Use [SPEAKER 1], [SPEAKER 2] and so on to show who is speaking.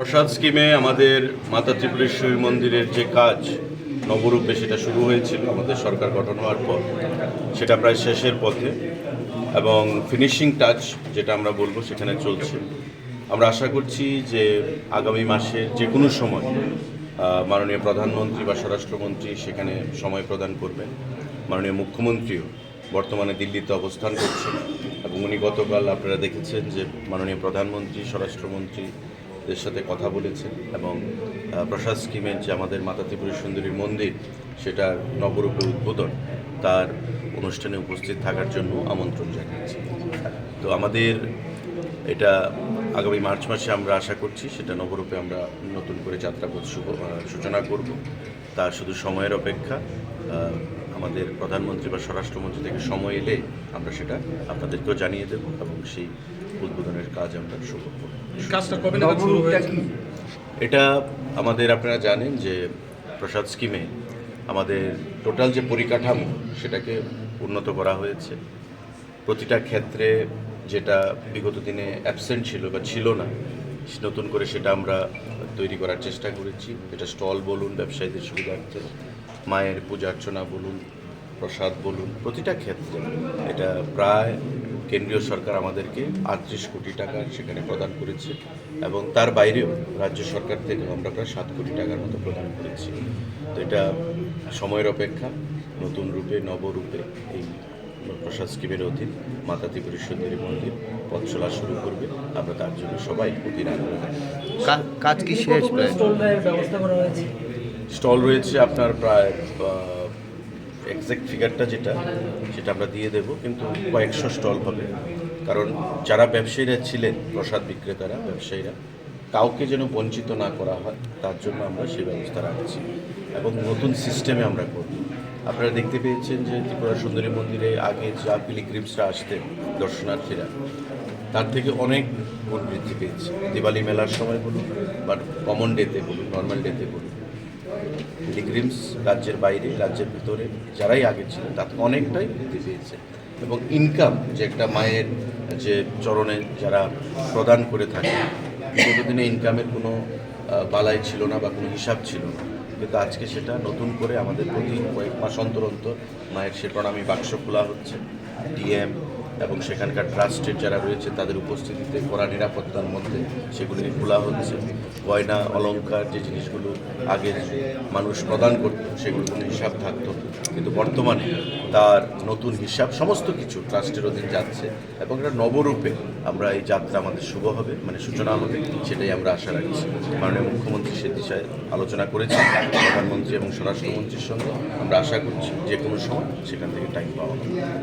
[SPEAKER 1] প্রসাদ স্কিমে আমাদের মাতা ত্রিপুরেশ্বরী মন্দিরের যে কাজ নবরূপে সেটা শুরু হয়েছিল, আমাদের সরকার গঠন হওয়ার পর, সেটা প্রায় শেষের পথে। এবং ফিনিশিং টাচ যেটা আমরা বলব, সেখানে চলছে। আমরা আশা করছি যে আগামী মাসের যে কোনো সময় মাননীয় প্রধানমন্ত্রী বা স্বরাষ্ট্রমন্ত্রী সেখানে সময় প্রদান করবেন। মাননীয় মুখ্যমন্ত্রীও বর্তমানে দিল্লিতে অবস্থান করছেন। এবং উনি গতকাল আপনারা দেখেছেন যে মাননীয় প্রধানমন্ত্রী, স্বরাষ্ট্রমন্ত্রী এর সাথে কথা বলেছেন এবং প্রসাদ স্কিমের যে আমাদের মাতা ত্রিপুরা সুন্দরী মন্দির সেটার নবরূপে উদ্বোধন, তার অনুষ্ঠানে উপস্থিত থাকার জন্য আমন্ত্রণ জানিয়েছি। তো আমাদের এটা আগামী মার্চ মাসে আমরা আশা করছি সেটা নবরূপে আমরা নতুন করে যাত্রাপথ সূচনা করব। তার শুধু সময়ের অপেক্ষা আমাদের প্রধানমন্ত্রী বা স্বরাষ্ট্রমন্ত্রী থেকে সময় এলে আমরা সেটা আপনাদেরকেও জানিয়ে দেব এবং সেই উদ্বোধনের কাজ আমরা শুরু করব।
[SPEAKER 2] কাজটা কবে শুরু হয়েছে?
[SPEAKER 1] এটা আমাদের আপনারা জানেন যে প্রসাদ স্কিমে আমাদের টোটাল যে পরিকাঠামো সেটাকে উন্নত করা হয়েছে। প্রতিটা ক্ষেত্রে যেটা বিগত দিনে অ্যাবসেন্ট ছিল বা ছিল না নতুন করে সেটা আমরা তৈরি করার চেষ্টা করেছি। এটা স্টল বলুন ব্যবসায়ীদের সুবিধার্থে মায়ের পূজা অর্চনা বলুন প্রসাদ বলুন প্রতিটা ক্ষেত্রে এটা প্রায় কেন্দ্রীয় সরকার আমাদেরকে আটত্রিশ কোটি টাকা সেখানে প্রদান করেছে এবং তার বাইরেও রাজ্য সরকার থেকে আমরা প্রায় সাত কোটি টাকার মতো প্রদান করেছি। তো এটা সময়ের অপেক্ষা নতুন রূপে নবরূপে এই প্রসাদ স্কিমের অধীন মাতা ত্রিপুরী সুন্দরী মন্দির পথ চলা শুরু করবে। আমরা তার জন্য সবাই অধীন আগ্রহ
[SPEAKER 3] কাজ কি শেষ প্রায়?
[SPEAKER 4] ব্যবস্থা করা হয়েছে।
[SPEAKER 1] স্টল রয়েছে আপনার প্রায় এক্সাক্ট ফিগারটা যেটা, সেটা আমরা দিয়ে দেব, কিন্তু কয়েকশো স্টল হবে। কারণ যারা ব্যবসায়ীরা ছিলেন, প্রসাদ বিক্রেতারা, ব্যবসায়ীরা, কাউকে যেন বঞ্চিত না করা হয়, তার জন্য আমরা সেই ব্যবস্থা রাখছি এবং নতুন সিস্টেমে আমরা করব। আপনারা দেখতে পেয়েছেন যে ত্রিপুরা সুন্দরী মন্দিরে আগে যা পিলিগ্রিমসরা আসতেন দর্শনার্থীরা, তার থেকে অনেক গুণ বৃদ্ধি পেয়েছে। দিওয়ালি মেলার সময় বলুন, বা কমন ডেতে বলুন নর্মাল ডেতে বলুন। পিলিগ্রিমস রাজ্যের বাইরে, রাজ্যের ভিতরে যারাই আগে ছিলেন, তাতে অনেকটাই বৃদ্ধি পেয়েছে। এবং ইনকাম যে একটা মায়ের যে চরণে যারা প্রদান করে থাকে বিগত দিনে ইনকামের কোনো বালাই ছিল না বা কোনো হিসাব ছিল না। কিন্তু আজকে সেটা নতুন করে আমাদের প্রতি কয়েক মাস অন্তর অন্তর মায়ের সে প্রণামী বাক্স খোলা হচ্ছে। ডিএম এবং সেখানকার ট্রাস্টের যারা রয়েছে, তাদের উপস্থিতিতে কড়া নিরাপত্তার মধ্যে সেগুলি খোলা হচ্ছে। গয়না, অলংকার, যে জিনিসগুলো আগে মানুষ প্রদান করত সেগুলো কোনো হিসাব থাকতো। কিন্তু বর্তমানে তার নতুন হিসাব সমস্ত কিছু ট্রাস্টের অধীন যাচ্ছে এবং একটা নবরূপে আমরা এই যাত্রা আমাদের শুভ হবে মানে সূচনা হবে, সেটাই আমরা আশা রাখছি। মাননীয় মুখ্যমন্ত্রী সে দিশায় আলোচনা করেছেন, প্রধানমন্ত্রী এবং স্বরাষ্ট্রমন্ত্রীর সঙ্গে। আমরা আশা করছি যে কোনো সময় সেখান থেকে টাইম পাওয়া